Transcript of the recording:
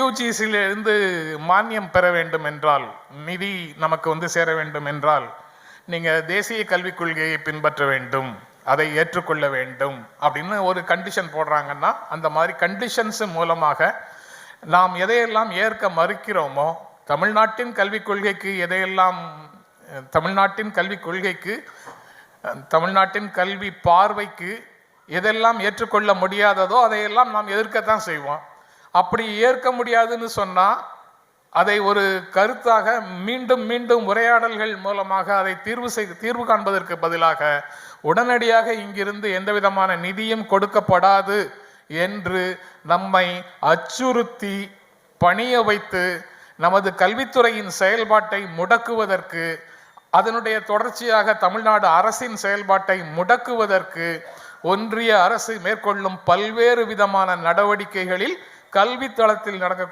யூஜிசியிலிருந்து மானியம் பெற வேண்டும் என்றால் நிதி நமக்கு வந்து சேர வேண்டும் என்றால் நீங்கள் தேசிய கல்விக் கொள்கையை பின்பற்ற வேண்டும் அதை ஏற்றுக்கொள்ள வேண்டும் அப்படின்னு ஒரு கண்டிஷன் போடுறாங்கன்னா அந்த மாதிரி கண்டிஷன்ஸ் மூலமாக நாம் எதையெல்லாம் ஏற்க மறுக்கிறோமோ தமிழ்நாட்டின் கல்விக் கொள்கைக்கு எதையெல்லாம் தமிழ்நாட்டின் கல்விக் கொள்கைக்கு தமிழ்நாட்டின் கல்வி பார்வைக்கு எதெல்லாம் ஏற்றுக்கொள்ள முடியாததோ அதையெல்லாம் நாம் எதிர்க்கத்தான் செய்வோம். அப்படி ஏற்க முடியாதுன்னு சொன்னால் அதை ஒரு கருத்தாக மீண்டும் மீண்டும் உரையாடல்கள் மூலமாக அதை தீர்வு செய் தீர்வு காண்பதற்கு பதிலாக உடனடியாக இங்கிருந்து எந்த விதமான நிதியும் கொடுக்கப்படாது என்று நம்மை அச்சுறுத்தி பணிய வைத்து நமது கல்வித்துறையின் செயல்பாட்டை முடக்குவதற்கு அதனுடைய தொடர்ச்சியாக தமிழ்நாடு அரசின் செயல்பாட்டை முடக்குவதற்கு ஒன்றிய அரசு மேற்கொள்ளும் பல்வேறு விதமான நடவடிக்கைகளில் கல்வித்தளத்தில் நடக்க